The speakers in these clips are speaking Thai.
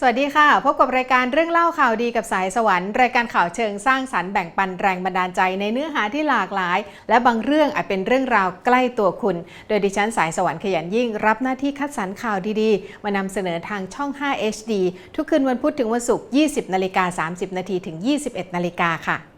สวัสดีค่ะ พบกับรายการเรื่องเล่าข่าวดีกับสายสวรรค์ รายการข่าวเชิงสร้างสรรค์แบ่งปันแรงบันดาลใจในเนื้อหาที่หลากหลาย และบางเรื่องอาจเป็นเรื่องราวใกล้ตัวคุณ โดยดิฉันสายสวรรค์ขยันยิ่ง รับหน้าที่คัดสรรข่าวดีๆ มานำเสนอทางช่อง 5 HD ทุกคืนวันพุธถึงวันศุกร์ 20 นาฬิกา 30 นาทีถึง 21 นาฬิกาค่ะ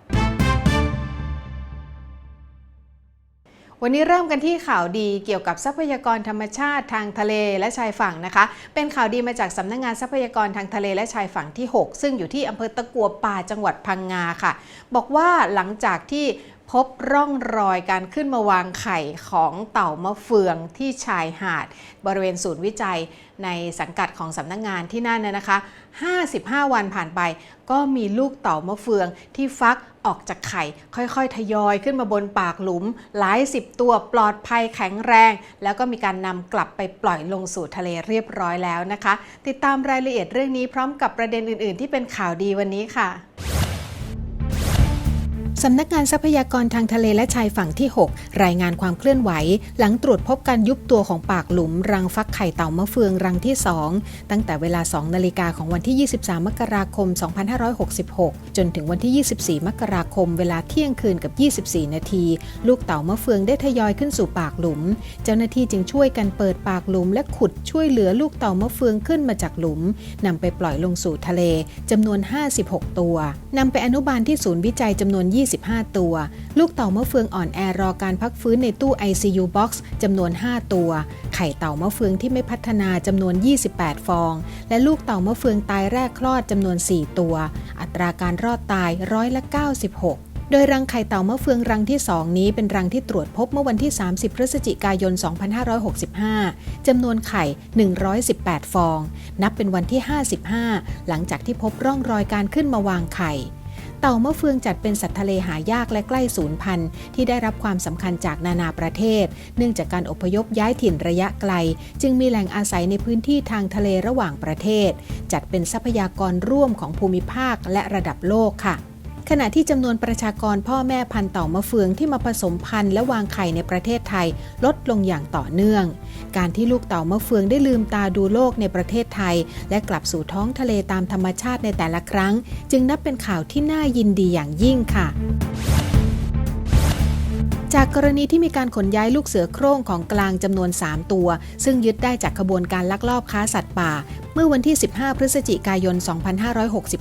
วันนี้เริ่มกันที่ข่าวดีเกี่ยวกับทรัพยากรธรรมชาติทางทะเลและชายฝั่งนะคะ เป็นข่าวดีมาจากสำนักงงานทรัพยากรทางทะเลและชายฝั่งที่ 6 ซึ่งอยู่ที่อำเภอตะกัวป่าจังหวัดพังงาค่ะ บอกว่าหลังจากที่พบร่องรอยการขึ้นมาวางไข่ของเต่ามะเฟืองที่ชายหาด บริเวณศูนย์วิจัยในสังกัดของสำนักงงานที่นั่นน่ะนะคะ 55 วันผ่านไป ก็มีลูกเต่ามะเฟืองที่ฟัก ออกจากไข่ ค่อยๆ ทยอยขึ้นมาบนปากหลุม หลายสิบตัวปลอดภัยแข็งแรง แล้วก็มีการนำกลับไปปล่อยลงสู่ทะเลเรียบร้อยแล้วนะคะ ติดตามรายละเอียดเรื่องนี้พร้อมกับประเด็นอื่น ๆ ที่เป็นข่าวดีวันนี้ค่ะ สำนักงานทรัพยากรทางทะเลและชายฝั่งที่ 6 รายงานความเคลื่อนไหว หลังตรวจพบการยุบตัวของปากหลุม รังฟักไข่เต่ามะเฟืองรังที่ 2 ตั้งแต่เวลา 2 นาฬิกาของวันที่ 23 มกราคม 2566 จนถึงวันที่ 24 มกราคม เวลาเที่ยงคืนกับ 24 นาที ลูกเต่ามะเฟืองได้ทยอยขึ้นสู่ปากหลุม เจ้าหน้าที่จึงช่วยกันเปิดปากหลุม และขุดช่วยเหลือลูกเต่ามะเฟืองขึ้นมาจากหลุมนำไปปล่อยลงสู่ทะเลจำนวน 56 ตัวนำไปอนุบาลที่ศูนย์วิจัยจำนวน25 ตัว ลูกเต่ามะเฟืองอ่อนแอรอการพักฟื้นในตู้ ICU box จำนวน 5 ตัว ไข่เต่ามะเฟืองที่ไม่พัฒนาจำนวน 28 ฟอง และลูกเต่ามะเฟืองตายแรกคลอดจำนวน 4 ตัว อัตราการรอดตายร้อยละ 96โดยรังไข่เต่ามะเฟืองรังที่ 2 นี้เป็นรังที่ตรวจพบเมื่อวันที่ 30 พฤศจิกายน 2565 จำนวนไข่ 118 ฟอง นับเป็นวันที่ 55 หลังจากที่พบร่องรอยการขึ้นมาวางไข่ เต่ามะเฟืองจัดเป็นสัตว์ทะเลหายากและใกล้สูญพันธุ์ที่ได้รับความสำคัญจากนานาประเทศ เนื่องจากการอพยพย้ายถิ่นระยะไกล จึงมีแหล่งอาศัยในพื้นที่ทางทะเลระหว่างประเทศ จัดเป็นทรัพยากรร่วมของภูมิภาคและระดับโลกค่ะ ขณะที่จำนวนประชากรพ่อแม่พันธุ์เต่ามะเฟืองที่มาผสมพันธุ์และวางไข่ในประเทศไทยลดลงอย่างต่อเนื่อง การที่ลูกเต่ามะเฟืองได้ลืมตาดูโลกในประเทศไทย และกลับสู่ท้องทะเลตามธรรมชาติในแต่ละครั้ง จึงนับเป็นข่าวที่น่ายินดีอย่างยิ่งค่ะ จากกรณีที่มีการขนย้ายลูกเสือโคร่งของกลางจำนวน 3 ตัว ซึ่งยึดได้จากขบวนการลักลอบค้าสัตว์ป่า เมื่อวันที่ 15 พฤศจิกายน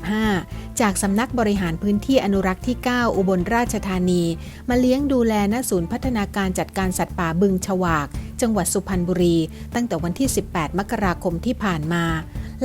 2565 จากสำนักบริหารพื้นที่อนุรักษ์ที่ 9 อุบลราชธานี มาเลี้ยงดูแลณศูนย์พัฒนาการจัดการสัตว์ป่าบึงฉวาก จังหวัดสุพรรณบุรี ตั้งแต่วันที่ 18 มกราคมที่ผ่านมา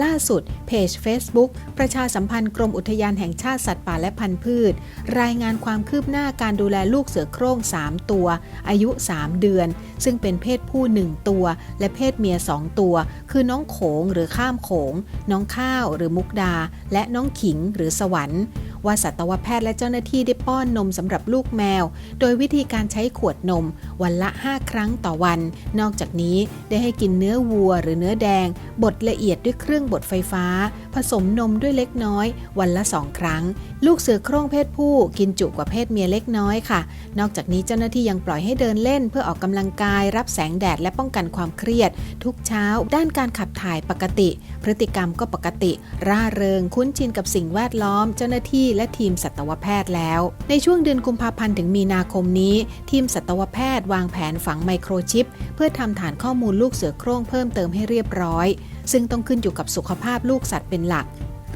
ล่าสุดเพจ Facebook ประชาสัมพันธ์กรมอุทยานแห่งชาติสัตว์ป่าและพันธุ์พืช รายงานความคืบหน้าการดูแลลูกเสือโคร่ง 3 ตัว อายุ 3 เดือน ซึ่งเป็นเพศผู้ 1 ตัว และเพศเมีย 2 ตัว คือน้องโขงหรือข้ามโขง น้องข้าวหรือมุกดา และน้องขิงหรือสวรรค์ ว่าสัตวแพทย์และเจ้าหน้าที่ได้ป้อนนมสำหรับลูกแมว โดยวิธีการใช้ขวดนม วันละ 5 ครั้งต่อวัน นอกจากนี้ได้ให้กินเนื้อวัวหรือเนื้อแดง บดละเอียดด้วยเครื่องบดไฟฟ้า ผสมนมด้วยเล็กน้อย วันละ 2 ครั้ง ลูกเสือโคร่งเพศผู้กินจุกว่าเพศเมียเล็กน้อยค่ะ นอกจากนี้เจ้าหน้าที่ยังปล่อยให้เดินเล่น เพื่อออกกำลังกายรับแสงแดดและป้องกันความเครียด ทุกเช้า ด้านการขับถ่ายปกติ พฤติกรรมก็ปกติ ร่าเริงคุ้นชินกับสิ่งแวดล้อม เจ้าหน้าที่และทีมสัตวแพทย์แล้ว ในช่วงเดือนกุมภาพันธ์ถึงมีนาคมนี้ ทีมสัตวแพทย์วางแผนฝังไมโครชิป เพื่อทำฐานข้อมูลลูกเสือโคร่งเพิ่มเติมให้เรียบร้อย ซึ่งต้องขึ้นอยู่กับสุขภาพลูกสัตว์เป็นหลัก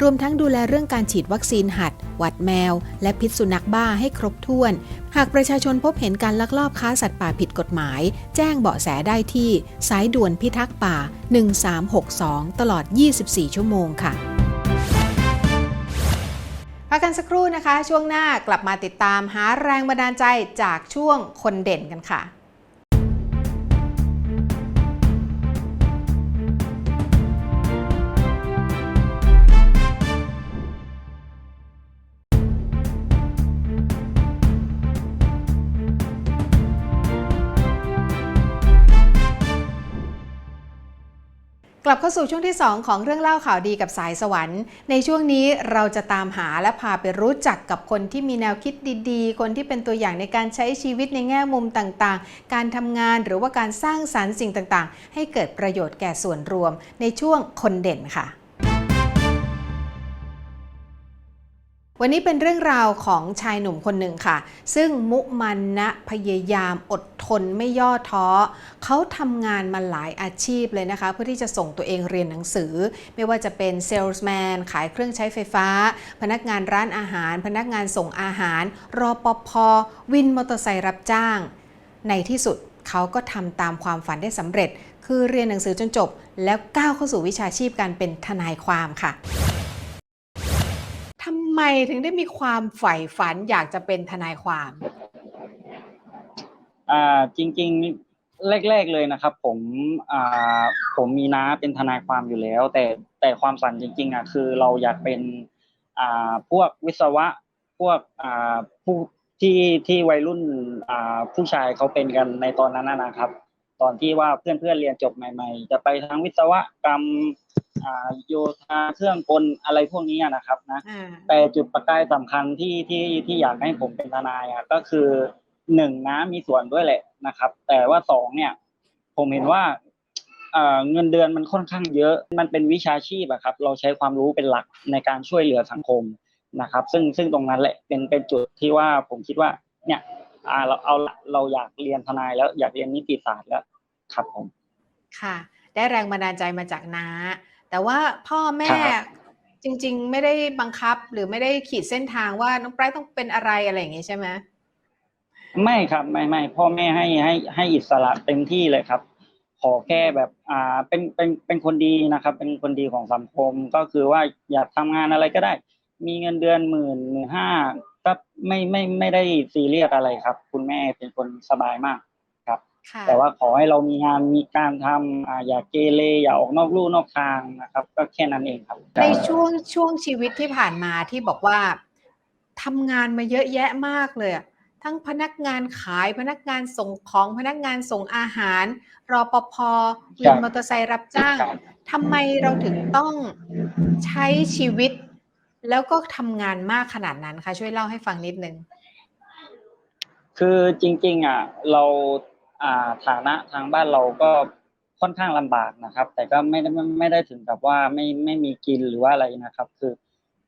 รวมทั้งดูแลเรื่องการฉีดวัคซีนหัด หวัดแมว และพิษสุนัขบ้าให้ครบถ้วน หากประชาชนพบเห็นการลักลอบค้าสัตว์ป่าผิดกฎหมาย แจ้งเบาะแสได้ที่ สายด่วนพิทักษ์ป่า 1362 ตลอด 24 ชั่วโมงค่ะ พักกันสักครู่นะคะ ช่วงหน้ากลับมาติดตามหาแรงบันดาลใจจากช่วงคนเด่นกันค่ะ กลับเข้าสู่ช่วงที่ 2 ของเรื่องเล่าข่าวดีกับสายสวรรค์ ในช่วงนี้เราจะตามหาและพาไปรู้จักกับคนที่มีแนวคิดดีๆ คนที่เป็นตัวอย่างในการใช้ชีวิตในแง่มุมต่างๆ การทำงานหรือว่าการสร้างสรรค์สิ่งต่างๆ ให้เกิดประโยชน์แก่ส่วนรวมในช่วงคนเด่นค่ะ วันนี้เป็นเรื่องราวของชายหนุ่มคนหนึ่งค่ะ ซึ่งมุมันนะพยายามอดทนไม่ย่อท้อ เขาทำงานมาหลายอาชีพเลยนะคะ เพื่อที่จะส่งตัวเองเรียนหนังสือ ไม่ว่าจะเป็นเซลส์แมนขายเครื่องใช้ไฟฟ้า พนักงานร้านอาหาร พนักงานส่งอาหาร รอปภวินมอเตอร์ไซค์รับจ้าง ในที่สุดเขาก็ทำตามความฝันได้สำเร็จ คือเรียนหนังสือจนจบ แล้วก้าวเข้าสู่วิชาชีพการเป็นทนายความค่ะ ไมถึงได้มีความใฝ่ฝันอยากจะเป็นทนายความ อ่าจริง ๆแรก ๆเลยนะครับ ผมอ่าผมมีน้าเป็นทนายความอยู่แล้ว แต่แต่ความฝันจริง ๆอะคือเราอยากเป็นอ่าพวกวิศวะพวกอ่าผู้ที่ที่วัยรุ่นอ่าผู้ชายเขาเป็นกันในตอนนั้นนะนะครับ ตอนที่ว่าเพื่อนๆเรียนจบใหม่ ๆ จะไปทางวิศวกรรมอ่าโยธาเครื่องกลอะไรพวกนี้อะนะครับนะแต่จุดประกายสำคัญที่ที่ที่อยากให้ผมเป็นทนายอะก็คือหนึ่งนะมีส่วนด้วยแหละนะครับ แต่ว่าสองเนี่ย ผมเห็นว่าเอ่อเงินเดือนมันค่อนข้างเยอะ มันเป็นวิชาชีพอะครับ เราใช้ความรู้เป็นหลักในการช่วยเหลือสังคมนะครับ ซึ่งซึ่งตรงนั้นแหละเป็นเป็นจุดที่ว่าผมคิดว่าเนี่ย อ่าเราเอาละเราอยากเรียนทนายแล้วอยากเรียนนิติศาสตร์แล้วครับผม ค่ะ ได้แรงบันดาลใจมาจากน้า แต่ว่าพ่อแม่ครับจริง ๆ ไม่ได้บังคับหรือไม่ได้ขีดเส้นทางว่าน้องไบรท์ต้องเป็นอะไรอะไรอย่างงี้ใช่ไหมไม่ครับไม่ไม่พ่อแม่ให้ให้ให้อิสระเต็มที่เลยครับ ขอแค่แบบอ่าเป็นเป็นเป็นคนดีนะครับ เป็นคนดีของสังคมก็คือว่าอยากทำงานอะไรก็ได้ มีเงินเดือนหมื่นหมื่นห้า ก็ไม่ไม่ไม่ได้ซีเรียสอะไรครับ คุณแม่เป็นคนสบายมากครับค่ะแต่ว่าขอให้เรามีงานมีการทำอ่าอย่าเกเรอย่าออกนอกลู่นอกทางนะครับ ก็แค่นั้นเองครับ ในช่วงช่วงชีวิตที่ผ่านมาที่บอกว่าทำงานมาเยอะแยะมากเลยอะทั้งพนักงานขายพนักงานส่งของพนักงานส่งอาหารรอปภวินมอเตอร์ไซค์รับจ้างครับทำไมเราถึงต้องใช้ชีวิต แล้วก็ทำงานมากขนาดนั้นคะช่วยเล่าให้ฟังนิดนึง คือจริง ๆอะเราอ่าฐานะทางบ้านเราก็ค่อนข้างลำบากนะครับ แต่ก็ไม่ได้ไม่ได้ถึงกับว่าไม่ไม่มีกินหรือว่าอะไรนะครับ คือ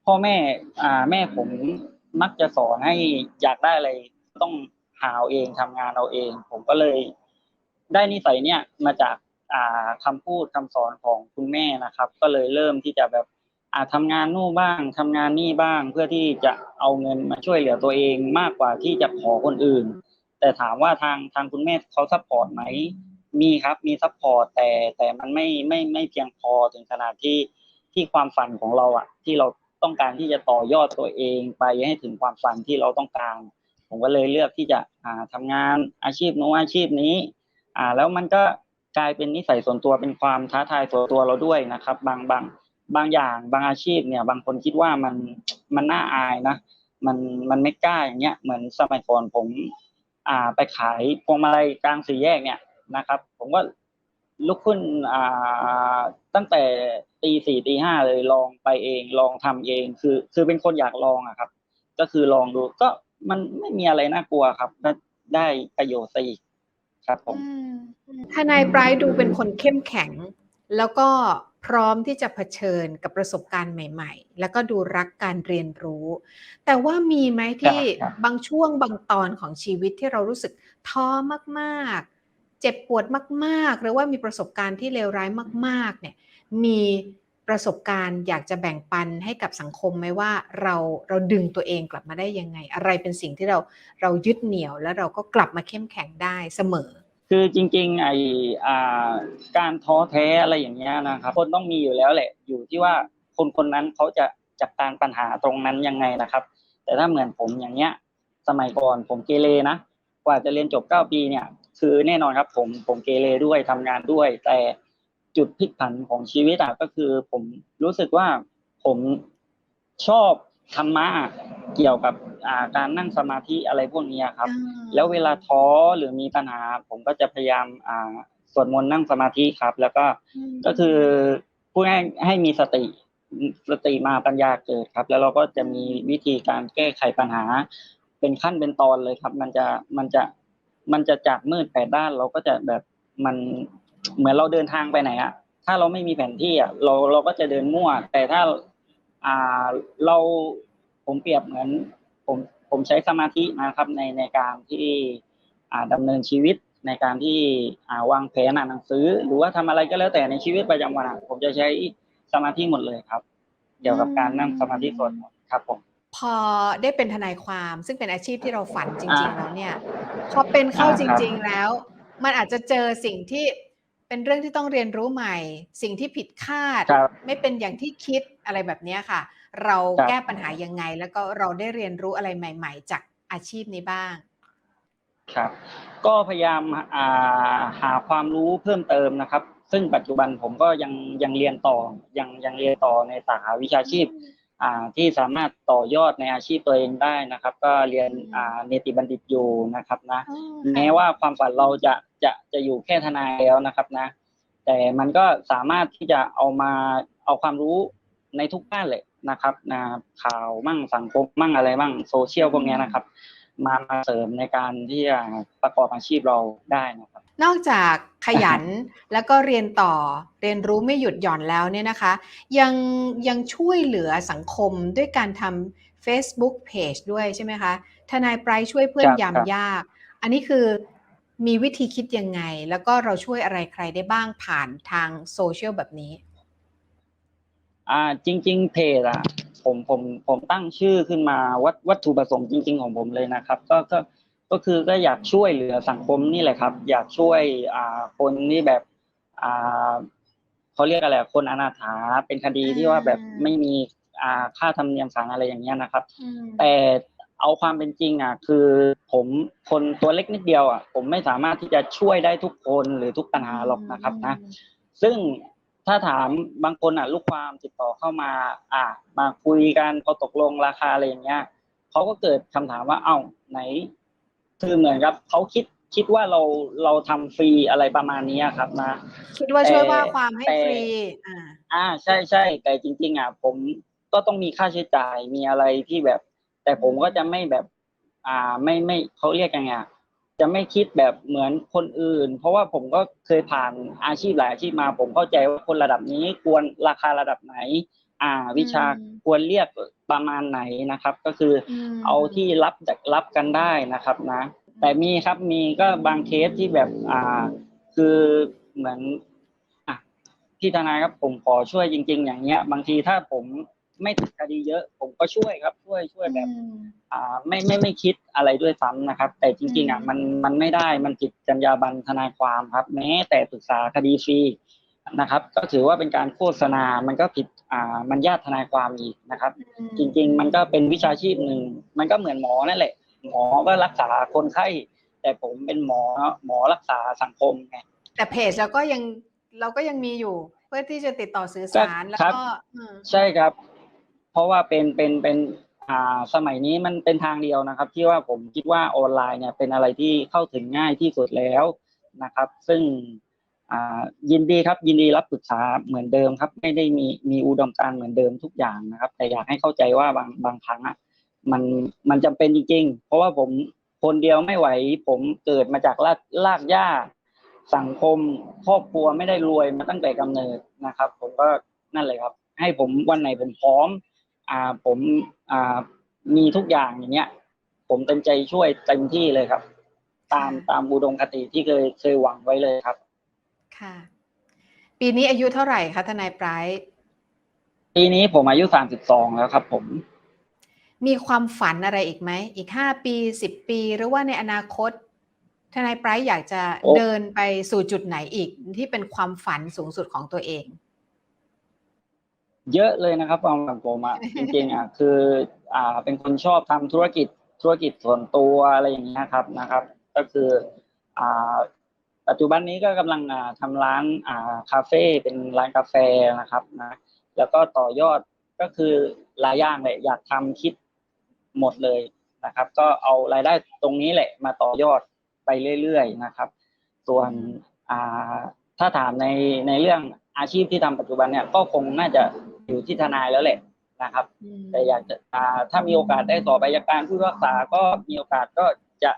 พ่อแม่อ่าแม่ผมมักจะสอนให้อยากได้อะไรต้องหาเอาเองทำงานเอาเอง ผมก็เลยได้นิสัยเนี่ยมาจากอ่าคำพูดคำสอนของคุณแม่นะครับ ก็เลยเริ่มที่จะแบบ อ่าทำงานนู่นบ้างทำงานนี่บ้าง เพื่อที่จะเอาเงินมาช่วยเหลือตัวเองมากกว่าที่จะขอคนอื่น แต่ถามว่าทางทางคุณแม่เขาซัพพอร์ตไหมมีครับมีซัพพอร์ตแต่แต่มันไม่ไม่ไม่เพียงพอถึงขนาดที่ที่ความฝันของเราอะที่เราต้องการที่จะต่อยอดตัวเองไปให้ถึงความฝันที่เราต้องการ ผมก็เลยเลือกที่จะอ่าทำงานอาชีพโน้นอาชีพนี้ อ่าแล้วมันก็กลายเป็นนิสัยส่วนตัวเป็นความท้าทายส่วนตัวเราด้วยนะครับ บางบาง บางอย่างบางอาชีพเนี่ย บางคนคิดว่ามันมันน่าอายนะมันมันไม่กล้าอย่างเงี้ยเหมือนสมัยก่อนผม อ่าไปขายพวงมาลัยกลางสี่แยกเนี่ยนะครับ ผมก็ลุกขึ้นอ่าตั้งแต่ตีสี่ตีห้าเลยลองไปเองลองทำเอง คือ คือเป็นคนอยากลองอะครับ ก็คือลองดูก็มันไม่มีอะไรน่ากลัวครับได้ได้ประโยชน์ซะอีกครับผมทนายไบรท์ดูเป็นคนเข้มแข็ง แล้วก็ พร้อมที่จะเผชิญกับประสบการณ์ใหม่ ๆ แล้วก็ดูรักการเรียนรู้ แต่ว่ามีไหมที่ครับบางช่วงบางตอนของชีวิตที่เรารู้สึกท้อมากๆ เจ็บปวดมากๆ หรือว่ามีประสบการณ์ที่เลวร้ายมาก ๆ เนี่ย มีประสบการณ์อยากจะแบ่งปันให้กับสังคมไหมว่าเราเราดึงตัวเองกลับมาได้ยังไง อะไรเป็นสิ่งที่เราเรายึดเหนี่ยวแล้วเราก็กลับมาเข้มแข็งได้เสมอ คือจริง ๆ ไออ่าการท้อแท้อะไรอย่างเงี้ยนะครับ คนต้องมีอยู่แล้วแหละ อยู่ที่ว่าคนคนนั้นเขาจะจัดการปัญหาตรงนั้นยังไงนะครับ แต่ถ้าเหมือนผมอย่างเงี้ย สมัยก่อนผมเกเรนะกว่าจะเรียนจบเก้าปีเนี่ย คือแน่นอนครับ ผมผมเกเรด้วยทำงานด้วย แต่จุดพลิกผันของชีวิตอะก็คือผมรู้สึกว่าผมชอบ ธรรมะเกี่ยวกับอ่าการนั่งสมาธิอะไรพวกเนี้ยครับ แล้วเวลาท้อหรือมีปัญหา ผมก็จะพยายามอ่าสวดมนต์นั่งสมาธิครับ แล้วก็ก็คือพูดง่ายๆให้มีสติสติมาปัญญาเกิดครับ แล้วเราก็จะมีวิธีการแก้ไขปัญหา เป็นขั้นเป็นตอนเลยครับ มันจะมันจะมันจะจากมืดแปดด้านเราก็จะแบบมันเหมือนเราเดินทางไปไหนอะถ้าเราไม่มีแผนที่อะเราเราก็จะเดินมั่ว แต่ถ้า อ่าเราผมเปรียบเหมือนผมผมใช้สมาธินะครับในในการที่อ่าดำเนินชีวิตในการที่อ่าวางแผนอ่านหนังสือ หรือว่าทำอะไรก็แล้วแต่ในชีวิตประจำวันอะผมจะใช้สมาธิหมดเลยครับ เกี่ยวกับการนั่งสมาธิสวดมนต์ครับผมพอได้เป็นทนายความซึ่งเป็นอาชีพที่เราฝันจริงๆอ่าแล้วเนี่ยพอเป็นเข้าอ่าจครับริง ๆแล้ว มันอาจจะเจอสิ่งที่ เป็นเรื่องที่ต้องเรียนรู้ใหม่ สิ่งที่ผิดคาดครับไม่เป็นอย่างที่คิดอะไรแบบเนี้ยค่ะ เราครับแก้ปัญหายังไง แล้วก็เราได้เรียนรู้อะไรใหม่ ๆ จากอาชีพนี้บ้าง ครับ ก็พยายามอ่าหาความรู้เพิ่มเติมนะครับ ซึ่งปัจจุบันผมก็ยังยังเรียนต่อยังยังเรียนต่อในสาขาวิชาชีพอ่า ที่สามารถต่อยอดในอาชีพตัวเองได้นะครับ ก็เรียนอ่าเนติบัณฑิตอยู่นะครับนะแม้ว่าความฝันเราจะจะจะอยู่แค่ทนายแล้วนะครับนะ แต่มันก็สามารถที่จะเอามาเอาความรู้ในทุกด้านเลยนะครับนะข่าวมั่งสังคมมั่งอะไรมั่งโซเชียลพวกเนี้ยนะครับ มามาเสริมในการที่จะประกอบอาชีพเราได้นะครับ นอกจากขยันแล้วก็เรียนต่อเรียนรู้ไม่หยุดหย่อนแล้วเนี่ยนะคะ ยังยังช่วยเหลือสังคมด้วยการทำ Facebook Page ด้วยใช่ไหมคะทนายไบรท์ช่วยเพื่อนครับยามครับยาก อันนี้คือมีวิธีคิดยังไง แล้วก็เราช่วยอะไรใครได้บ้างผ่านทางโซเชียลแบบนี้ อ่าจริง ๆ เพจอะผมผมผมตั้งชื่อขึ้นมาวัตวัตถุประสงค์จริง ๆ ของผมเลยนะครับ ก็ก็ ก็คือก็อยากช่วยเหลือสังคมนี่แหละครับ อยากช่วยอ่าคนที่แบบอ่าเขาเรียกอะไรคนอนาถาเป็นคดีที่ว่าแบบอืมไม่มีอ่าค่าธรรมเนียมศาลอะไรอย่างเงี้ยนะครับอืมแต่เอาความเป็นจริงอะคือผมคนตัวเล็กนิดเดียวอะผมไม่สามารถที่จะช่วยได้ทุกคนหรือทุกปัญหาหรอกนะครับนะ ซึ่งถ้าถามบางคนอะลูกความติดต่อเข้ามา อะมาคุยกันพอตกลงราคาอะไรอย่างเงี้ยเขาก็เกิดคำถามว่าเอ้าไหน คือเหมือนกับเขาคิดคิดว่าเราเราทำฟรีอะไรประมาณนี้ครับนะ คิดว่าช่วยแต่ว่าความให้แต่ฟรีอ่าอ่าใช่ใช่แต่จริง ๆอะผมก็ต้องมีค่าใช้จ่ายมีอะไรที่แบบ แต่ผมก็จะไม่แบบ อ่าไม่ไม่เขาเรียกยังไงอะจะไม่คิดแบบเหมือนคนอื่น เพราะว่าผมก็เคยผ่านอาชีพหลายอาชีพมา ผมเข้าใจว่าคนระดับนี้ควรราคาระดับไหน อ่า วิชาอืมควรเรียกประมาณไหนนะครับ ก็คืออมเอาที่รับจากรับกันได้นะครับนะ แต่มีครับมีก็บางเคสที่แบบอ่า คือเหมือนอะพี่ทนายครับผมขอช่วยจริง ๆ อย่างเงี้ย บางทีถ้าผมไม่ติดคดีเยอะ ผมก็ช่วยครับ ช่วยช่วยแบบอืมอ่า ไม่ไม่ไม่คิดอะไรด้วยซ้ำนะครับ แต่จริง ๆอะอืมมันมันไม่ได้มันผิดจรรยาบรรณทนายความครับ แม้แต่ปรึกษาคดีฟรี นะครับ ก็ถือว่าเป็นการโฆษณา มันก็ผิดอ่ามันญาติทนายความอีกนะครับ จริง ๆ มันก็เป็นวิชาชีพหนึ่ง มันก็เหมือนหมอนั่นแหละ หมอก็รักษาคนไข้ แต่ผมเป็นหมอหมอรักษาสังคมไงแต่เพจเราก็ยังเราก็ยังมีอยู่ เพื่อที่จะติดต่อสื่อสารก็แล้วครับก็อืมใช่ครับ เพราะว่าเป็นเป็นเป็นอ่าสมัยนี้มันเป็นทางเดียวนะครับ ที่ว่าผมคิดว่าออนไลน์เนี่ยเป็นอะไรที่เข้าถึงง่ายที่สุดแล้วนะครับ ซึ่งอ่า ยินดีครับยินดีรับปรึกษาเหมือนเดิมครับ ไม่ได้มีมีอุดมการณ์เหมือนเดิมทุกอย่างนะครับ แต่อยากให้เข้าใจว่าบางบางครั้งอะมันมันจำเป็นจริง ๆ เพราะว่าผมคนเดียวไม่ไหว ผมเกิดมาจากลากลากหญ้าสังคมครอบครัวไม่ได้รวยมาตั้งแต่กำเนิดนะครับ ผมก็นั่นเลยครับ ให้ผมวันไหนผมพร้อม อ่าผมอ่ามีทุกอย่างอย่างเงี้ย ผมเต็มใจช่วยเต็มที่เลยครับ ตามตามอุดมคติที่เคยเคยหวังไว้เลยครับ ค่ะ ปีนี้อายุเท่าไหร่คะทนายไบรท์ปีนี้ผมอายุสามสิบสองแล้วครับ ผม มีความฝันอะไรอีกไหม อีกห้าปีสิบปีหรือว่าในอนาคต ทนายไบรท์อยากจะโอ้เดินไปสู่จุดไหนอีกที่เป็นความฝันสูงสุดของตัวเอง เยอะเลยนะครับความฝันผมอะจริงๆอะคือ อ่า เป็นคนชอบทำธุรกิจธุรกิจส่วนตัวอะไรอย่างเงี้ยครับนะครับ ก็คือ อ่า ปัจจุบันนี้ก็กำลังอ่าทำร้านอ่าคาเฟ่เป็นร้านกาแฟนะครับนะแล้วก็ต่อยอดก็คือหลายอย่างเลยอยากทำคิดหมดเลยนะครับ ก็เอารายได้ตรงนี้แหละมาต่อยอดไปเรื่อยๆนะครับ ส่วนอ่าถ้าถามในในเรื่องอาชีพที่ทำปัจจุบันเนี่ยก็คงน่าจะอยู่ที่ทนายแล้วแหละนะครับ แต่อยากจะอ่าถ้ามีโอกาสได้สอบอัยการผู้พิพากษาก็มีโอกาสก็จะ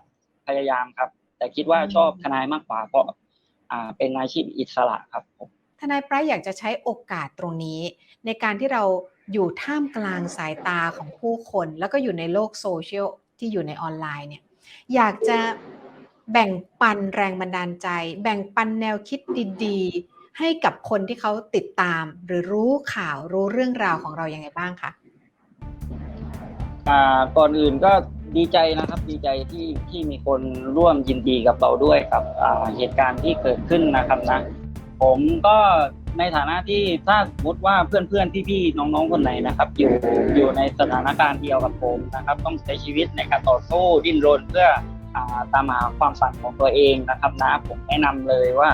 พยายามครับ แต่คิดว่าชอบทนายมากกว่าเพราะอ่าเป็นอาชีพอิสระครับผมทนายไพร์อยากจะใช้โอกาสตรงนี้ ในการที่เราอยู่ท่ามกลางสายตาของผู้คน แล้วก็อยู่ในโลกโซเชียลที่อยู่ในออนไลน์เนี่ยอยากจะแบ่งปันแรงบันดาลใจ แบ่งปันแนวคิดดีๆ ให้กับคนที่เขาติดตาม หรือรู้ข่าวรู้เรื่องราวของเรายังไงบ้างคะอ่าก่อนอื่นก็ ดีใจนะครับดีใจที่ที่มีคนร่วมยินดีกับเราด้วยกับเหตุการณ์ที่เกิดขึ้นนะครับนะ ผมก็ในฐานะที่ถ้าสมมติว่าเพื่อนๆพี่ๆน้องๆคนไหนนะครับ อยู่อยู่ในสถานการณ์เดียวกับผมนะครับ ต้องใช้ชีวิตในการต่อสู้ดิ้นรนเพื่ออตามหาความฝันของตัวเองนะครับนะผมแนะนำเลยว่า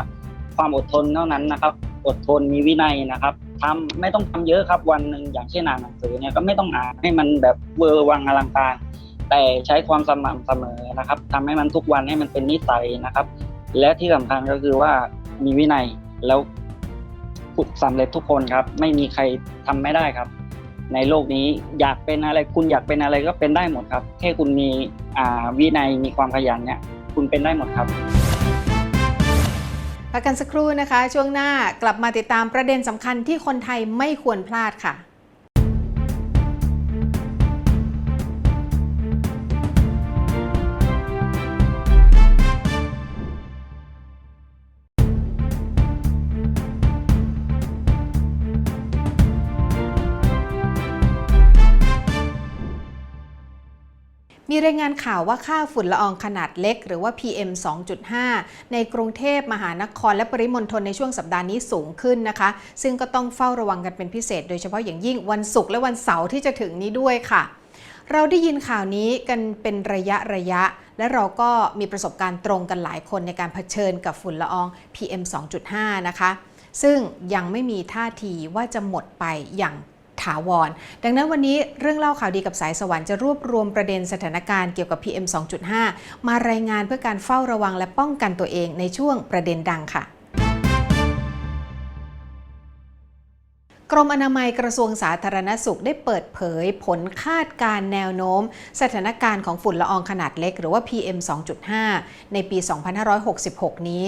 ความอดทนเท่านั้นนะครับ อดทนมีวินัยนะครับทำไม่ต้องทำเยอะครับวันหนึ่งอย่างเช่นอ่านหนังสือเนี่ยก็ไม่ต้องอ่านให้มันแบบเวอร์วังอลังการ แต่ใช้ความสม่ำเสมอนะครับทำให้มันทุกวันให้มันเป็นนิสัยนะครับ และที่สำคัญก็คือว่ามีวินัยแล้วสำเร็จทุกคนครับ ไม่มีใครทำไม่ได้ครับ ในโลกนี้อยากเป็นอะไรคุณอยากเป็นอะไรก็เป็นได้หมดครับ แค่คุณมีวินัยมีความขยันเนี่ยคุณเป็นได้หมดครับพักกันสักครู่นะคะ ช่วงหน้ากลับมาติดตามประเด็นสำคัญที่คนไทยไม่ควรพลาดค่ะ มีรายงานข่าวว่าค่าฝุ่นละอองขนาดเล็ก หรือว่า PM 2.5 ในกรุงเทพมหานครและปริมณฑลในช่วงสัปดาห์นี้สูงขึ้นนะคะ ซึ่งก็ต้องเฝ้าระวังกันเป็นพิเศษ โดยเฉพาะอย่างยิ่งวันศุกร์และวันเสาร์ที่จะถึงนี้ด้วยค่ะ เราได้ยินข่าวนี้กันเป็นระยะระยะ และเราก็มีประสบการณ์ตรงกันหลายคนในการเผชิญกับฝุ่นละออง PM 2.5 นะคะซึ่งยังไม่มีท่าทีว่าจะหมดไปอย่างาวร ดังนั้นวันนี้เรื่องเล่าข่าวดีกับสายสวรรค์จะรวบรวมประเด็นสถานการณ์เกี่ยวกับ PM 2.5 มารายงานเพื่อการเฝ้าระวังและป้องกันตัวเองในช่วงประเด็นดังค่ะกรมอนามัยกระทรวงสาธารณสุขได้เปิดเผยผลคาดการแนวโน้ม สถานการณ์ของฝุ่นละอองขนาดเล็กหรือว่า PM 2.5 ในปี 2566 นี้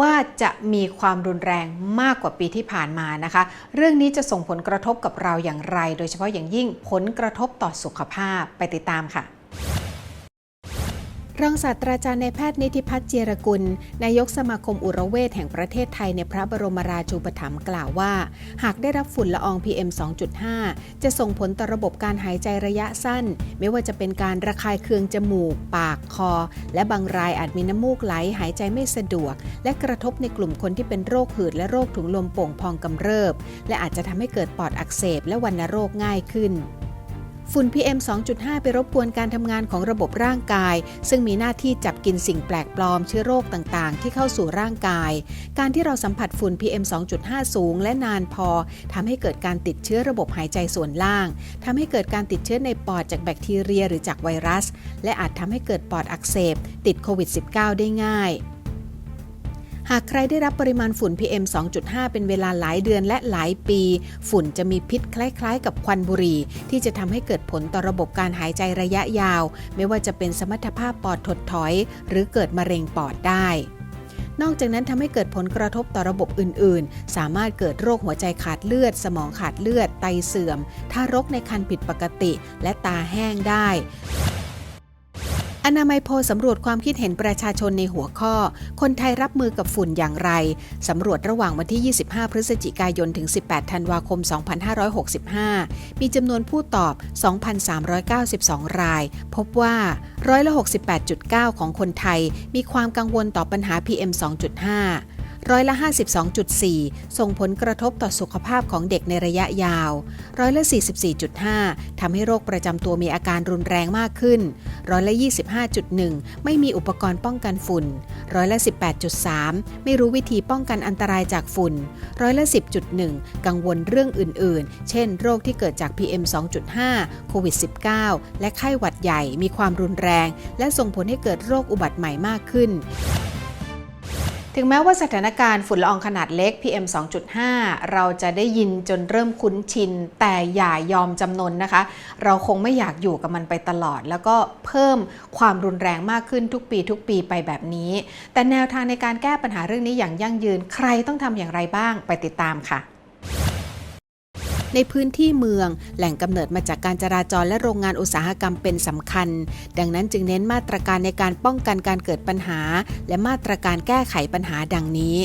ว่าจะมีความรุนแรงมากกว่าปีที่ผ่านมานะคะ เรื่องนี้จะส่งผลกระทบกับเราอย่างไร โดยเฉพาะอย่างยิ่งผลกระทบต่อสุขภาพไปติดตามค่ะ รองศาสตราจารย์นายแพทย์นิติพัฒน์เจรกุล นายกสมาคมอุรเวทแห่งประเทศไทยในพระบรมราชูปถัมภ์กล่าวว่า หากได้รับฝุ่นละออง PM 2.5 จะส่งผลต่อระบบการหายใจระยะสั้น ไม่ว่าจะเป็นการระคายเคืองจมูก ปากคอ และบางรายอาจมีน้ำมูกไหลหายใจไม่สะดวก และกระทบในกลุ่มคนที่เป็นโรคหืดและโรคถุงลมโป่งพองกำเริบ และอาจจะทำให้เกิดปอดอักเสบและวัณโรคง่ายขึ้น ฝุ่น PM 2.5 ไปรบกวนการทำงานของระบบร่างกาย ซึ่งมีหน้าที่จับกินสิ่งแปลกปลอมเชื้อโรคต่างๆ ที่เข้าสู่ร่างกาย การที่เราสัมผัสฝุ่น PM 2.5 สูง และนานพอทำให้เกิดการติดเชื้อระบบหายใจส่วนล่างทำให้เกิดการติดเชื้อในปอดจากแบคทีเรีย หรือจากไวรัส และอาจทำให้เกิดปอดอักเสบ ติดโควิด -19 ได้ง่าย หากใครได้รับปริมาณฝุ่น PM 2.5 เป็นเวลาหลายเดือนและหลายปี ฝุ่นจะมีพิษคล้ายๆ กับควันบุหรี่ ที่จะทำให้เกิดผลต่อระบบการหายใจระยะยาว ไม่ว่าจะเป็นสมรรถภาพปอดถดถอย หรือเกิดมะเร็งปอดได้นอกจากนั้นทำให้เกิดผลกระทบต่อระบบอื่น ๆ สามารถเกิดโรคหัวใจขาดเลือด สมองขาดเลือด ไตเสื่อม ทารกในครรภ์ผิดปกติ และตาแห้งได้ อนามัยโพสำรวจความคิดเห็นประชาชนในหัวข้อ คนไทยรับมือกับฝุ่นอย่างไร สำรวจระหว่างวันที่ 25 พฤศจิกายน ถึง 18 ธันวาคม 2565 มีจำนวนผู้ตอบ 2,392 ราย พบว่าร้อยละ68.9 ของคนไทยมีความกังวลต่อปัญหา PM 2.5 ร้อยละ 52.4 ส่งผลกระทบต่อสุขภาพของเด็กในระยะยาว ร้อยละ 44.5 ทำให้โรคประจำตัวมีอาการรุนแรงมากขึ้น ร้อยละ 25.1 ไม่มีอุปกรณ์ป้องกันฝุ่น ร้อยละ 18.3 ไม่รู้วิธีป้องกันอันตรายจากฝุ่น ร้อยละ 10.1 กังวลเรื่องอื่น ๆ เช่น โรคที่เกิดจาก PM 2.5 โควิด -19 และไข้หวัดใหญ่มีความรุนแรง และส่งผลให้เกิดโรคอุบัติใหม่มากขึ้น ถึงแม้ว่าสถานการณ์ฝุ่นละอองขนาดเล็ก PM 2.5 เราจะได้ยินจนเริ่มคุ้นชิน แต่อย่ายอมจำนนนะคะ เราคงไม่อยากอยู่กับมันไปตลอด แล้วก็เพิ่มความรุนแรงมากขึ้นทุกปี ทุกปีไปแบบนี้ แต่แนวทางในการแก้ปัญหาเรื่องนี้อย่างยั่งยืน ใครต้องทำอย่างไรบ้างไปติดตามค่ะ ในพื้นที่เมือง แหล่งกำเนิดมาจากการจราจรและโรงงานอุตสาหกรรมเป็นสำคัญ ดังนั้นจึงเน้นมาตรการในการป้องกันการเกิดปัญหา และมาตรการแก้ไขปัญหาดังนี้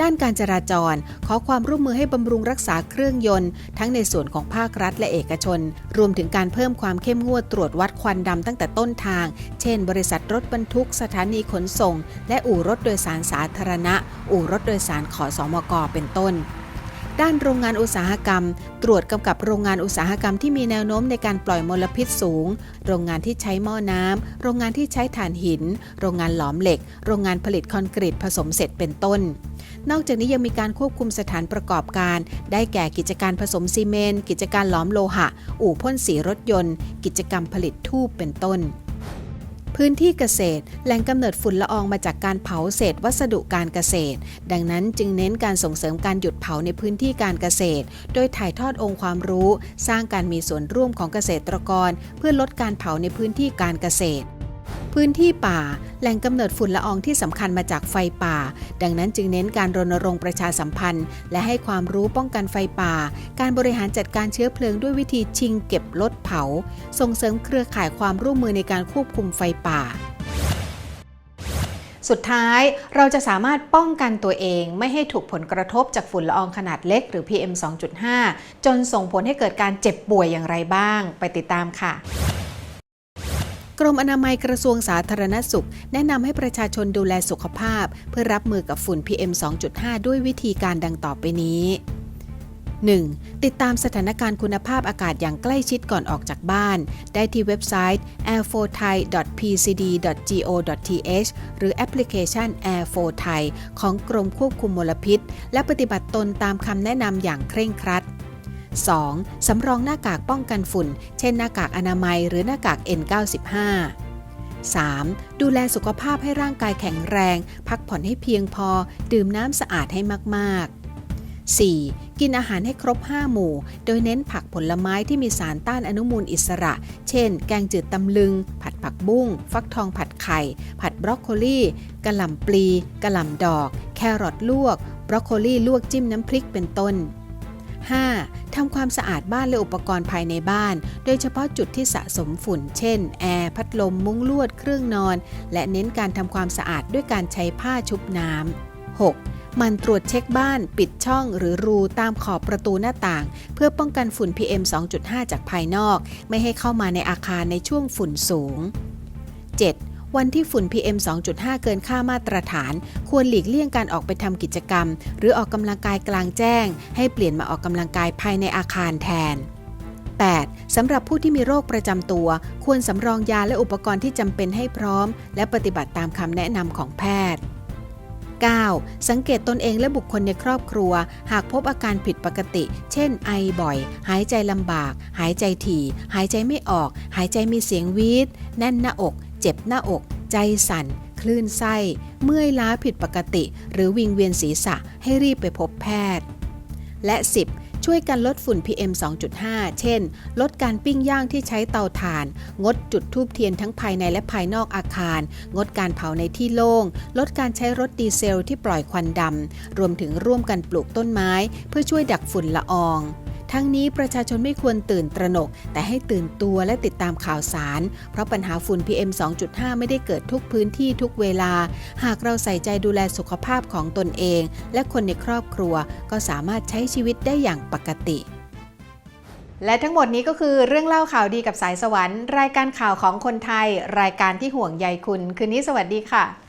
ด้านการจราจร ขอความร่วมมือให้บำรุงรักษาเครื่องยนต์ ทั้งในส่วนของภาครัฐและเอกชน รวมถึงการเพิ่มความเข้มงวดตรวจวัดควันดำตั้งแต่ต้นทาง เช่น บริษัทรถบรรทุก สถานีขนส่ง และอู่รถโดยสารสาธารณะ อู่รถโดยสารขอสอมกเป็นต้น ด้านโรงงานอุตสาหกรรม ตรวจกำกับโรงงานอุตสาหกรรมที่มีแนวโน้มในการปล่อยมลพิษสูง โรงงานที่ใช้หม้อน้ำ โรงงานที่ใช้ถ่านหิน โรงงานหลอมเหล็ก โรงงานผลิตคอนกรีตผสมเสร็จเป็นต้น นอกจากนี้ยังมีการควบคุมสถานประกอบการ ได้แก่กิจการผสมซีเมนต์ กิจการหลอมโลหะ อู่พ่นสีรถยนต์ กิจกรรมผลิตทูบเป็นต้น พื้นที่เกษตร แหล่งกำเนิดฝุ่นละอองมาจากการเผาเศษวัสดุการเกษตร ดังนั้นจึงเน้นการส่งเสริมการหยุดเผาในพื้นที่การเกษตร โดยถ่ายทอดองค์ความรู้ สร้างการมีส่วนร่วมของเกษตรกร เพื่อลดการเผาในพื้นที่การเกษตร พื้นที่ป่า แหล่งกำเนิดฝุ่นละอองที่สำคัญมาจากไฟป่า ดังนั้นจึงเน้นการรณรงค์ประชาสัมพันธ์ และให้ความรู้ป้องกันไฟป่า การบริหารจัดการเชื้อเพลิงด้วยวิธีชิงเก็บลดเผา ส่งเสริมเครือข่ายความร่วมมือในการควบคุมไฟป่าสุดท้ายเราจะสามารถป้องกันตัวเอง ไม่ให้ถูกผลกระทบจากฝุ่นละอองขนาดเล็กหรือ PM 2.5 จนส่งผลให้เกิดการเจ็บป่วยอย่างไรบ้าง ไปติดตามค่ะ กรมอนามัยกระทรวงสาธารณสุข แนะนำให้ประชาชนดูแลสุขภาพ เพื่อรับมือกับฝุ่น PM 2.5 ด้วยวิธีการดังต่อไปนี้ 1. ติดตามสถานการณ์คุณภาพอากาศอย่างใกล้ชิดก่อนออกจากบ้าน ได้ที่เว็บไซต์ air4thai.pcd.go.th หรือแอปพลิเคชัน Air4 Thai ของกรมควบคุมมลพิษ และปฏิบัติตนตามคำแนะนำอย่างเคร่งครัด 2. สำรองหน้ากากป้องกันฝุ่น เช่นหน้ากากอนามัยหรือหน้ากาก N95 3. ดูแลสุขภาพให้ร่างกายแข็งแรง พักผ่อนให้เพียงพอ ดื่มน้ำสะอาดให้มากๆ 4. กินอาหารให้ครบ 5 หมู่ โดยเน้นผักผลไม้ที่มีสารต้านอนุมูลอิสระ เช่น แกงจืดตำลึง ผัดผักบุ้ง ฟักทองผัดไข่ ผัดบรอกโคลีกระหล่ำปลีกระหล่ำดอก แครอทลวก บรอกโคลีลวกจิ้มน้ำพริกเป็นต้น 5. ทำความสะอาดบ้านและอุปกรณ์ภายในบ้าน โดยเฉพาะจุดที่สะสมฝุ่น เช่น แอร์ พัดลม มุ้งลวด เครื่องนอน และเน้นการทำความสะอาดด้วยการใช้ผ้าชุบน้ำ 6. มันตรวจเช็คบ้าน ปิดช่องหรือรูตามขอบประตูหน้าต่าง เพื่อป้องกันฝุ่น PM 2.5 จากภายนอก ไม่ให้เข้ามาในอาคารในช่วงฝุ่นสูง 7. วันที่ฝุ่น PM 2.5 เกินค่ามาตรฐาน ควรหลีกเลี่ยงการออกไปทำกิจกรรม หรือออกกำลังกายกลางแจ้ง ให้เปลี่ยนมาออกกำลังกายภายในอาคารแทน 8. สำหรับผู้ที่มีโรคประจำตัว ควรสำรองยาและอุปกรณ์ที่จำเป็นให้พร้อม และปฏิบัติตามคำแนะนำของแพทย์ 9. สังเกตตนเองและบุคคลในครอบครัว หากพบอาการผิดปกติ เช่น ไอบ่อย หายใจลำบาก หายใจถี่ หายใจไม่ออก หายใจมีเสียงวีดแน่นหน้าอก เจ็บหน้าอก ใจสั่น คลื่นไส้ เมื่อยล้าผิดปกติ หรือวิงเวียนศีรษะให้รีบไปพบแพทย์ และ 10. ช่วยกันลดฝุ่น PM 2.5 เช่น ลดการปิ้งย่างที่ใช้เตาถ่าน งดจุดทูบเทียนทั้งภายในและภายนอกอาคาร งดการเผาในที่โล่ง ลดการใช้รถดีเซลที่ปล่อยควันดำ รวมถึงร่วมกันปลูกต้นไม้ เพื่อช่วยดักฝุ่นละออง ทั้งนี้ประชาชนไม่ควรตื่นตระหนก แต่ให้ตื่นตัวและติดตามข่าวสาร เพราะปัญหาฝุ่น PM 2.5 ไม่ได้เกิดทุกพื้นที่ทุกเวลา หากเราใส่ใจดูแลสุขภาพของตนเอง และคนในครอบครัวก็สามารถใช้ชีวิตได้อย่างปกติและทั้งหมดนี้ก็คือเรื่องเล่าข่าวดีกับสายสวรรค์ รายการข่าวของคนไทย รายการที่ห่วงใยคุณ คืนนี้สวัสดีค่ะ